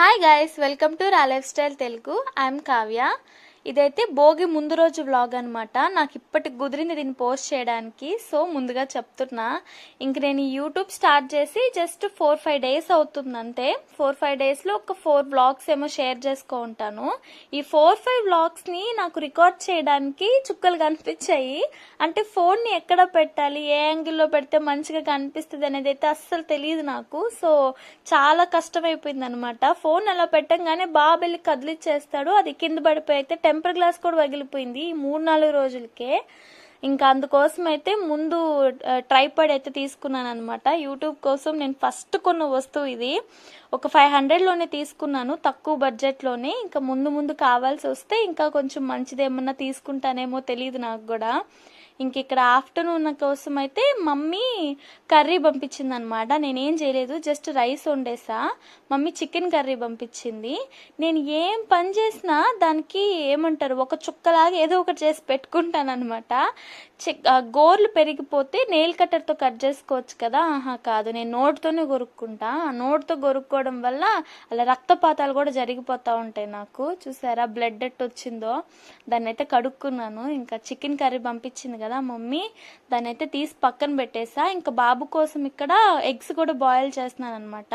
Hi guys welcome to raw lifestyle Telugu I'm Kavya ఇదైతే భోగి ముందు రోజు వ్లాగ్ అనమాట నాకు ఇప్పటికి కుదిరింది దీన్ని పోస్ట్ చేయడానికి. సో ముందుగా చెప్తున్నా. ఇంక నేను యూట్యూబ్ స్టార్ట్ చేసి జస్ట్ ఫోర్ ఫైవ్ డేస్ అవుతుంది అంతే. ఫోర్ ఫైవ్ డేస్లో ఒక ఫోర్ వ్లాగ్స్ ఏమో షేర్ చేసుకో ఉంటాను. ఈ ఫోర్ ఫైవ్ వ్లాగ్స్ని నాకు రికార్డ్ చేయడానికి చుక్కలు కనిపించాయి. అంటే ఫోన్ని ఎక్కడ పెట్టాలి ఏ యాంగిల్లో పెడితే మంచిగా కనిపిస్తుంది అనేది అయితే అస్సలు తెలియదు నాకు. సో చాలా కష్టమైపోయింది అనమాట ఫోన్ అలా పెట్టంగానే బాబెల్లి కదిలిచ్చేస్తాడు. అది కింద పడిపోయి అయితే టెంపర్ గ్లాస్ కూడా పగిలిపోయింది మూడు నాలుగు రోజులకే. ఇంకా అందుకోసం అయితే ముందు ట్రైపాడ్ అయితే తీసుకున్నాను అనమాట యూట్యూబ్ కోసం నేను ఫస్ట్ కొన్న వస్తువు ఇది. ఒక ఫైవ్ హండ్రెడ్లోనే తీసుకున్నాను తక్కువ బడ్జెట్లోనే. ఇంకా ముందు ముందు కావాల్సి వస్తే ఇంకా కొంచెం మంచిది ఏమన్నా తీసుకుంటానేమో తెలియదు నాకు కూడా. ఇంక ఇక్కడ ఆఫ్టర్నూన్ కోసం అయితే మమ్మీ కర్రీ పంపించింది అనమాట నేనేం చేయలేదు జస్ట్ రైస్ వండేసా. మమ్మీ చికెన్ కర్రీ పంపించింది. నేను ఏం పని చేసినా దానికి ఏమంటారు ఒక చుక్కలాగా ఏదో ఒకటి చేసి పెట్టుకుంటాను అనమాట గోర్లు పెరిగిపోతే నెయిల్ కట్టర్తో కట్ చేసుకోవచ్చు కదా. ఆహా కాదు. నేను నోట్తోనే కొరుక్కుంటా ఆ నోట్తో కొరుక్కోవడం వల్ల అలా రక్తపాతాలు కూడా జరిగిపోతూ ఉంటాయి నాకు. చూసారా? బ్లడ్ ఎట్ వచ్చిందో. దాన్ని అయితే కడుక్కున్నాను. ఇంకా చికెన్ కర్రీ పంపించింది కదా మమ్మీ. దాన్ని అయితే తీసి పక్కన పెట్టేసా. ఇంకా బాబు కోసం ఇక్కడ ఎగ్స్ కూడా బాయిల్ చేస్తున్నాను అనమాట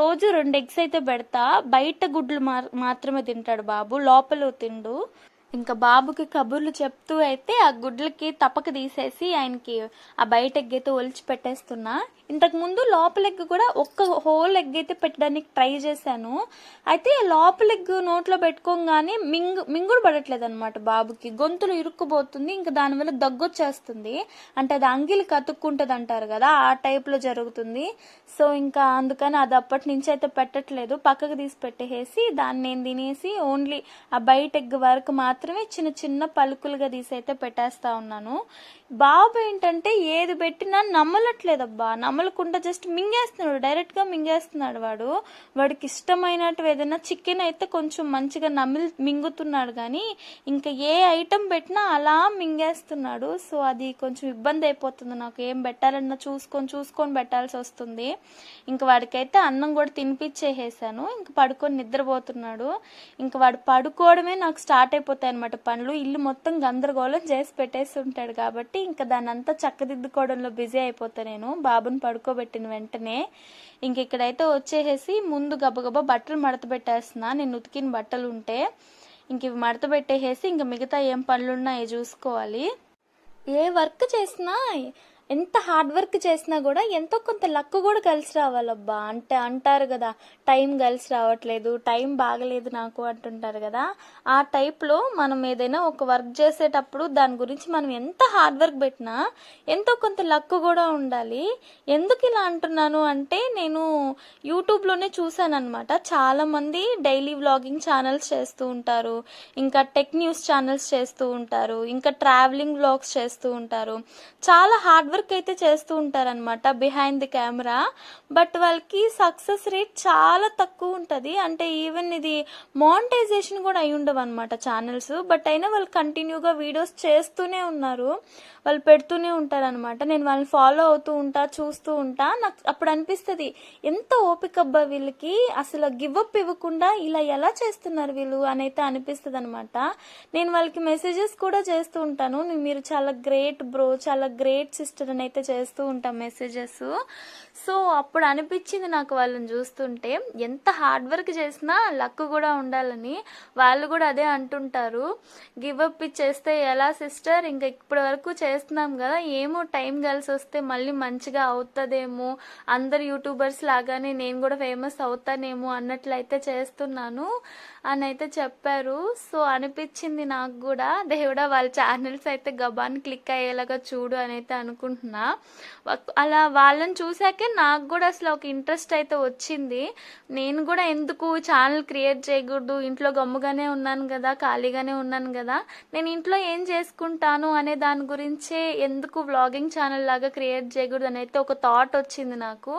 రోజు రెండు ఎగ్స్ అయితే పెడతా. బయట గుడ్లు మాత్రమే తింటాడు బాబు. లోపల తిండు. ఇంకా బాబుకి కబుర్లు చెప్తూ అయితే ఆ గుడ్లకి తప్పక తీసేసి ఆయనకి ఆ బయట ఎగ్ అయితే ఒలిచి పెట్టేస్తున్నా. ఇంతకు ముందు లోపల ఎగ్ కూడా ఒక్క హోల్ ఎగ్ అయితే పెట్టడానికి ట్రై చేశాను. అయితే లోపల ఎగ్ నోట్లో పెట్టుకోగానే మింగు మింగుడు పడట్లేదు అనమాట బాబుకి. గొంతులు ఇరుక్కుపోతుంది ఇంకా దానివల్ల దగ్గొచ్చేస్తుంది అంటే అది అంగిలి కతుక్కుంటుంది అంటారు కదా ఆ టైప్లో జరుగుతుంది. సో ఇంకా అందుకని అది అప్పటి నుంచి అయితే పెట్టట్లేదు. పక్కకు తీసి పెట్టేసి దాన్ని నేను తినేసి ఓన్లీ ఆ బయట ఎగ్ వరకు మాత్రమే చిన్న చిన్న పలుకులుగా తీసి అయితే పెట్టేస్తా ఉన్నాను. బాబు ఏంటంటే ఏది పెట్టినా నమ్మలట్లేదబ్బా. నమ్మలకుండా జస్ట్ మింగేస్తున్నాడు. డైరెక్ట్గా మింగేస్తున్నాడు వాడు. వాడికి ఇష్టమైనట్టు ఏదైనా చికెన్ అయితే కొంచెం మంచిగా నమిలి మింగుతున్నాడు కానీ ఇంకా ఏ ఐటెం పెట్టినా అలా మింగేస్తున్నాడు. సో అది కొంచెం ఇబ్బంది అయిపోతుంది. నాకు ఏం పెట్టాలన్నా చూసుకొని చూసుకొని పెట్టాల్సి వస్తుంది. ఇంకా వాడికైతే అన్నం కూడా తినిపించేసేసాను. ఇంకా పడుకొని నిద్రపోతున్నాడు. ఇంకా వాడు పడుకోవడమే నాకు స్టార్ట్ అయిపోతాయి అనమాట పనులు ఇల్లు మొత్తం గందరగోళం చేసి పెట్టేసి ఉంటాడు. కాబట్టి ఇంకా దాన్ని అంతా చక్కదిద్దుకోవడంలో బిజీ అయిపోతా నేను. బాబుని పడుకోబెట్టిన వెంటనే ఇంక ఇక్కడైతే వచ్చేసేసి ముందు గబగబా బట్టలు మడత పెట్టేస్తున్నా. నేను ఉతికిన బట్టలు ఉంటే ఇంక ఇవి మడత పెట్టేసేసి ఇంకా మిగతా ఏం పనులు ఉన్నాయో చూసుకోవాలి. ఏ వర్క్ చేసినా ఎంత హార్డ్ వర్క్ చేసినా కూడా ఎంతో కొంత లక్ కూడా కలిసి రావాలబ్బా. అంటే అంటారు కదా టైం కలిసి రావట్లేదు టైం బాగలేదు నాకు అంటుంటారు కదా. ఆ టైప్లో మనం ఏదైనా ఒక వర్క్ చేసేటప్పుడు దాని గురించి మనం ఎంత హార్డ్ వర్క్ పెట్టినా ఎంతో కొంత లక్ కూడా ఉండాలి. ఎందుకు ఇలా అంటున్నాను అంటే నేను యూట్యూబ్లోనే చూశానమాట చాలామంది డైలీ వ్లాగింగ్ ఛానల్స్ చేస్తూ ఉంటారు. ఇంకా టెక్ న్యూస్ ఛానల్స్ చేస్తూ ఉంటారు. ఇంకా ట్రావెలింగ్ వ్లాగ్స్ చేస్తూ ఉంటారు. చాలా హార్డ్ వర్క్ అయితే చేస్తూ ఉంటారనమాట బిహైండ్ ది కెమెరా బట్ వాళ్ళకి సక్సెస్ రేట్ చాలా తక్కువ ఉంటుంది. అంటే ఈవెన్ ఇది మానిటైజేషన్ కూడా అయి ఉండవు అనమాట ఛానల్స్ బట్ అయినా వాళ్ళు కంటిన్యూగా వీడియోస్ చేస్తూనే ఉన్నారు. వాళ్ళు పెడుతూనే ఉంటారనమాట నేను వాళ్ళని ఫాలో అవుతూ ఉంటా చూస్తూ ఉంటా. నాకు అప్పుడు అనిపిస్తుంది ఎంత ఓపిక అబ్బా వీళ్ళకి? అసలు గివ్ అప్ ఇవ్వకుండా ఇలా ఎలా చేస్తున్నారు వీళ్ళు అని అయితే అనిపిస్తుంది అనమాట నేను వాళ్ళకి మెసేజెస్ కూడా చేస్తూ ఉంటాను. మీరు చాలా గ్రేట్ బ్రో చాలా గ్రేట్ సిస్టర్ అని అయితే చేస్తూ ఉంటాం మెసేజెస్ సో అప్పుడు అనిపించింది నాకు వాళ్ళని చూస్తుంటే ఎంత హార్డ్ వర్క్ చేసినా లక్ కూడా ఉండాలని వాళ్ళు కూడా అదే అంటుంటారు. గివ్ అప్ ఇచ్చేస్తే ఎలా సిస్టర్ ఇంకా ఇప్పటి వరకు చేస్తున్నాం కదా ఏమో టైం కలిసి వస్తే మళ్ళీ మంచిగా అవుతుందేమో. అందరు యూట్యూబర్స్ లాగానే నేను కూడా ఫేమస్ అవుతానేమో అన్నట్లయితే చేస్తున్నాను. అని అయితే చెప్పారు. సో అనిపించింది నాకు కూడా. దేవుడా వాళ్ళ ఛానల్స్ అయితే గబాన్ క్లిక్ అయ్యేలాగా చూడు అని అయితే అనుకుంటున్నా. అలా వాళ్ళని చూసాకే నాకు కూడా అసలు ఒక ఇంట్రెస్ట్ అయితే వచ్చింది. నేను కూడా ఎందుకు ఛానల్ క్రియేట్ చేయకూడదు? ఇంట్లో గమ్ముగానే ఉన్నాను కదా ఖాళీగానే ఉన్నాను కదా. నేను ఇంట్లో ఏం చేసుకుంటాను అనే దాని గురించే ఎందుకు వ్లాగింగ్ ఛానల్ లాగా క్రియేట్ చేయకూడదు అని అయితే ఒక థాట్ వచ్చింది నాకు.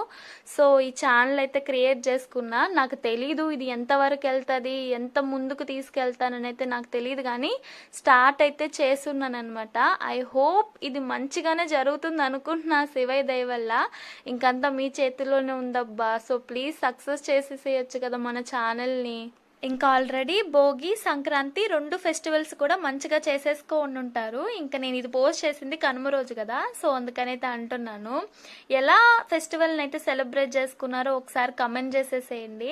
సో ఈ ఛానల్ అయితే క్రియేట్ చేసుకున్నా. నాకు తెలీదు ఇది ఎంతవరకు వెళ్తుంది ఎంత ముందుకు తీసుకెళ్తానని అయితే నాకు తెలియదు కానీ స్టార్ట్ అయితే చేస్తున్నాను అనమాట ఐ హోప్ ఇది మంచిగానే జరుగుతుంది అనుకుంటున్నా శివయ్య దయ వల్ల. ఇంకంతా మీ చేతిలోనే ఉందబ్బా. సో ప్లీజ్ సక్సెస్ చేసేసేయచ్చు కదా మన ఛానల్ని ఇంకా ఆల్రెడీ భోగి సంక్రాంతి రెండు ఫెస్టివల్స్ కూడా మంచిగా చేసేసుకో ఉంటారు ఇంకా నేను ఇది పోస్ట్ చేసింది కనుమ రోజు కదా సో అందుకనైతే అంటున్నాను. ఎలా ఫెస్టివల్ని అయితే సెలబ్రేట్ చేసుకున్నారో ఒకసారి కమెంట్ చేసేసేయండి.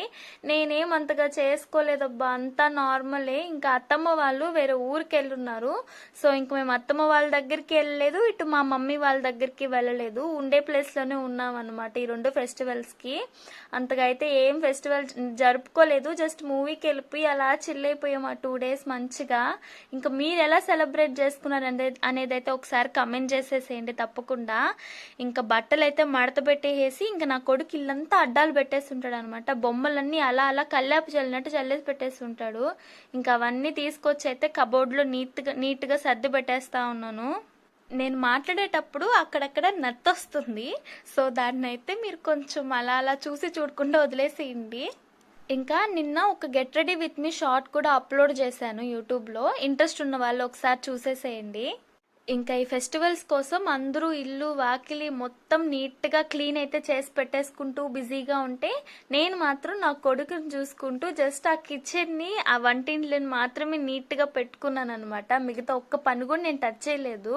నేనేం అంతగా చేసుకోలేదబ్బా అంతా నార్మలే. ఇంకా అత్తమ్మ వాళ్ళు వేరే ఊరికి వెళ్ళున్నారు సో ఇంక మేము అత్తమ్మ వాళ్ళ దగ్గరికి వెళ్ళలేదు ఇటు మా మమ్మీ వాళ్ళ దగ్గరికి వెళ్ళలేదు. ఉండే ప్లేస్లోనే ఉన్నాం అనమాట ఈ రెండు ఫెస్టివల్స్కి. అంతగా అయితే ఏం ఫెస్టివల్ జరుపుకోలేదు జస్ట్ మూవీ బయటికి వెళ్ళిపోయి అలా చిల్ ఆ టూ డేస్ మంచిగా. ఇంకా మీరు ఎలా సెలబ్రేట్ చేసుకున్నారు అనేది అయితే ఒకసారి కమెంట్ చేసేసేయండి తప్పకుండా. ఇంకా బట్టలు అయితే మడత పెట్టేసి ఇంకా నా కొడుకు ఇల్లంతా అడ్డాలు పెట్టేసి ఉంటాడు అనమాట బొమ్మలన్నీ అలా అలా కల్లాపు చల్లినట్టు చల్లేసి పెట్టేసి ఉంటాడు ఇంకా అవన్నీ తీసుకొచ్చి అయితే కబోర్డ్లో నీట్గా నీట్గా సర్ది పెట్టేస్తా ఉన్నాను. నేను మాట్లాడేటప్పుడు అక్కడక్కడ నత్తొస్తుంది. సో దాన్ని అయితే మీరు కొంచెం అలా అలా చూసి చూడకుండా వదిలేసేయండి. ఇంకా నిన్న ఒక get ready with me short కూడా అప్లోడ్ చేశాను యూట్యూబ్లో. ఇంట్రెస్ట్ ఉన్న వాళ్ళు ఒకసారి చూసేసేయండి. ఇంకా ఈ ఫెస్టివల్స్ కోసం అందరూ ఇల్లు వాకిలి మొత్తం నీట్గా క్లీన్ అయితే చేసి పెట్టేసుకుంటూ బిజీగా ఉంటే నేను మాత్రం నా కొడుకుని చూసుకుంటూ జస్ట్ ఆ కిచెన్ని ఆ వంటింట్లని మాత్రమే నీట్గా పెట్టుకున్నాను అనమాట మిగతా ఒక్క పని కూడా నేను టచ్ చేయలేదు.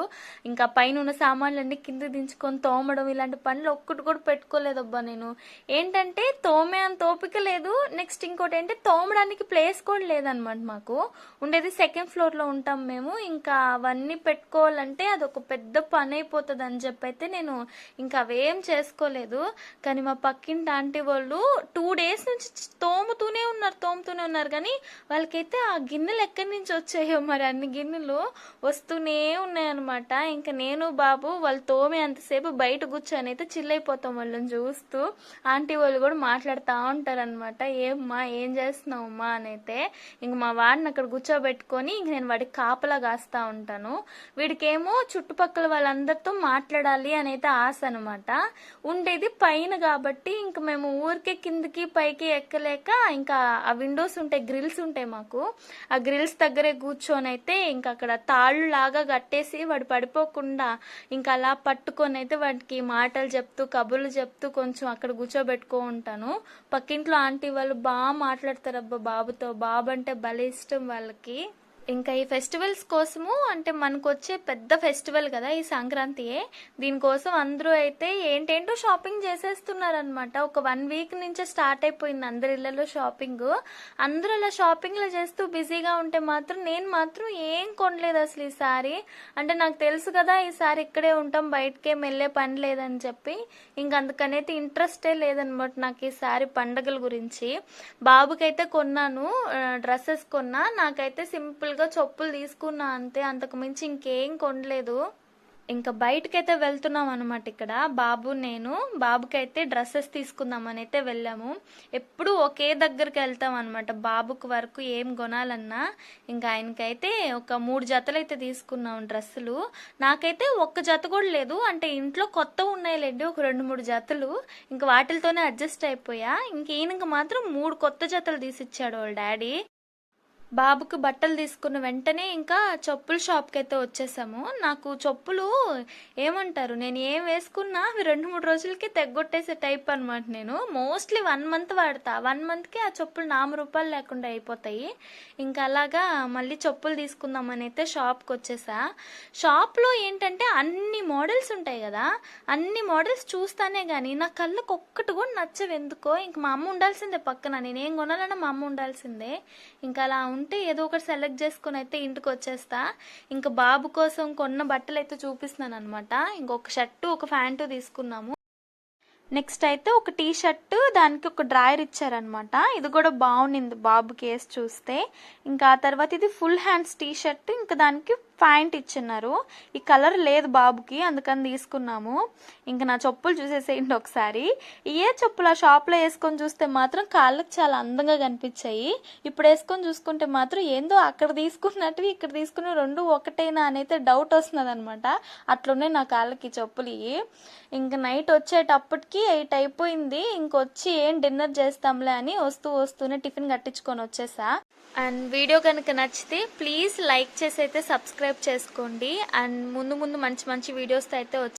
ఇంకా పైన ఉన్న సామాన్లన్నీ కింద దించుకొని తోమడం ఇలాంటి పనులు ఒక్కటి కూడా పెట్టుకోలేదబ్బా నేను. ఏంటంటే తోమే అంత ఓపిక లేదు. నెక్స్ట్ ఇంకోటి ఏంటంటే తోమడానికి ప్లేస్ కూడా లేదనమాట మాకు. ఉండేది సెకండ్ ఫ్లోర్లో ఉంటాం మేము. ఇంకా అవన్నీ పెట్టుకోవాలంటే అది ఒక పెద్ద పని అయిపోతుంది అని చెప్పి అయితే నేను ఇంకా అవేం చేసుకోలేదు. కానీ మా పక్కింటి ఆంటీ వాళ్ళు టూ డేస్ నుంచి తోముతూనే ఉన్నారు తోముతూనే ఉన్నారు. కానీ వాళ్ళకైతే ఆ గిన్నెలు ఎక్కడి నుంచి వచ్చాయో మరి అన్ని గిన్నెలు వస్తూనే ఉన్నాయన్నమాట. ఇంకా నేను బాబు వాళ్ళు తోమే అంతసేపు బయట కూర్చొని అయితే చిల్లైపోతాం వాళ్ళని చూస్తూ. ఆంటీ వాళ్ళు కూడా మాట్లాడుతూ ఉంటారనమాట ఏమ్మా ఏం చేస్తున్నావమ్మా? అని అయితే. ఇంక మా వాడిని అక్కడ కూర్చోబెట్టుకొని ఇంక నేను వాడికి కాపలా కాస్తా ఉంటాను. వీడికి నాకేమో చుట్టుపక్కల వాళ్ళందరితో మాట్లాడాలి అని ఆశ అనమాట ఉండేది పైన కాబట్టి ఇంక మేము ఊరికే కిందకి పైకి ఎక్కలేక ఇంకా ఆ విండోస్ ఉంటాయి గ్రిల్స్ ఉంటాయి మాకు. ఆ గ్రిల్స్ దగ్గరే కూర్చొని అయితే ఇంకా అక్కడ తాళ్ళు లాగా కట్టేసి వాడు పడిపోకుండా ఇంకా అలా పట్టుకొని అయితే వాడికి మాటలు చెప్తూ కబుర్లు చెప్తూ కొంచెం అక్కడ కూర్చోబెట్టుకో ఉంటాను. పక్కింట్లో ఆంటీ వాళ్ళు బాగా మాట్లాడతారు అబ్బా బాబుతో. బాబు అంటే భలే ఇష్టం వాళ్ళకి. ఇంకా ఈ ఫెస్టివల్స్ కోసము అంటే మనకు వచ్చే పెద్ద ఫెస్టివల్ కదా ఈ సంక్రాంతియే. దీనికోసం అందరూ అయితే ఏంటేంటో షాపింగ్ చేసేస్తున్నారనమాట ఒక వన్ వీక్ నుంచే స్టార్ట్ అయిపోయింది అందరి ఇళ్ళలో షాపింగ్. అందరూ అలా షాపింగ్లు చేస్తూ బిజీగా ఉంటే మాత్రం నేను మాత్రం ఏం కొనలేదు అసలు ఈసారి అంటే నాకు తెలుసు కదా ఈసారి ఇక్కడే ఉంటాం బయటకేం వెళ్ళే పని లేదని చెప్పి. ఇంక అందుకనైతే ఇంట్రెస్టే లేదనమాట నాకు ఈసారి పండగల గురించి. బాబుకైతే కొన్నాను డ్రెస్సెస్ కొన్నా. నాకైతే సింపుల్ సింపుల్గా చెప్పులు తీసుకున్నా అంతే అంతకు మించి ఇంకేం కొనలేదు. ఇంకా బయటకైతే వెళ్తున్నాం అనమాట ఇక్కడ. బాబు నేను. బాబుకైతే డ్రెస్సెస్ తీసుకుందామని అయితే వెళ్ళాము. ఎప్పుడు ఒకే దగ్గరికి వెళ్తాం అనమాట బాబుకు వరకు ఏం కొనాలన్నా. ఇంకా ఆయనకైతే ఒక మూడు జతలు అయితే తీసుకున్నాం డ్రెస్సులు. నాకైతే ఒక్క జత కూడా లేదు. అంటే ఇంట్లో కొత్త ఉన్నాయిలేండి ఒక రెండు మూడు జతలు. ఇంకా వాటితోనే అడ్జస్ట్ అయిపోయా. ఇంక ఈయనకి మాత్రం మూడు కొత్త జతలు తీసిచ్చాడు వాళ్ళ డాడీ. బాబుకు బట్టలు తీసుకున్న వెంటనే ఇంకా చెప్పుల షాప్కి అయితే వచ్చేసాము. నాకు చెప్పులు ఏమంటారు? నేను ఏం వేసుకున్నా అవి రెండు మూడు రోజులకి తెగ్గొట్టేసే టైప్ అనమాట నేను. మోస్ట్లీ వన్ మంత్ వాడతా. వన్ మంత్కి ఆ చెప్పులు నామ రూపాయలు లేకుండా అయిపోతాయి. ఇంకా అలాగా మళ్ళీ చెప్పులు తీసుకుందామని అయితే షాప్కి వచ్చేసా. షాప్లో ఏంటంటే అన్ని మోడల్స్ ఉంటాయి కదా. అన్ని మోడల్స్ చూస్తానే కానీ నా కళ్ళకు ఒక్కటి కూడా నచ్చవు ఎందుకో. ఇంక మా అమ్మ ఉండాల్సిందే పక్కన. నేనేం కొనాలన్నా మా అమ్మ ఉండాల్సిందే. ఇంకా అలా ఉంటే ఏదో ఒకటి సెలెక్ట్ చేసుకుని అయితే ఇంటికి వచ్చేస్తా. ఇంకా బాబు కోసం కొన్న బట్టలు అయితే చూపిస్తున్నాను అనమాట ఇంకొక షర్టు ఒక ప్యాంటు తీసుకున్నాము. నెక్స్ట్ అయితే ఒక టీ షర్ట్ దానికి ఒక డ్రాయర్ ఇచ్చారనమాట ఇది కూడా బాగుండింది బాబు కేసు చూస్తే. ఇంకా ఆ తర్వాత ఇది ఫుల్ హ్యాండ్స్ టీ షర్ట్ ఇంకా దానికి ప్యాంట్ ఇచ్చిన్నారు. ఈ కలర్ లేదు బాబుకి అందుకని తీసుకున్నాము. ఇంకా నా చెప్పులు చూసేసేయండి ఒకసారి. ఏ చెప్పులు? ఆ షాప్లో వేసుకొని చూస్తే మాత్రం కాళ్ళకి చాలా అందంగా కనిపించాయి. ఇప్పుడు వేసుకొని చూసుకుంటే మాత్రం ఏందో అక్కడ తీసుకున్నట్టు ఇక్కడ తీసుకుని రెండు ఒకటేనా అని అయితే డౌట్ వస్తుంది అనమాట అట్లున్నాయి నా కాళ్ళకి చెప్పులు. ఇవి ఇంకా నైట్ వచ్చేటప్పటికి ఎయిట్ అయిపోయింది. ఇంకొచ్చి ఏం డిన్నర్ చేస్తాంలే అని వస్తూ వస్తూనే టిఫిన్ కట్టించుకొని వచ్చేసా. అండ్ వీడియో కనుక నచ్చితే ప్లీజ్ లైక్ చేసి అయితే సబ్స్క్రైబ్ చేసుకోండి. అండ్ ముందు ముందు మంచి మంచి వీడియోస్ అయితే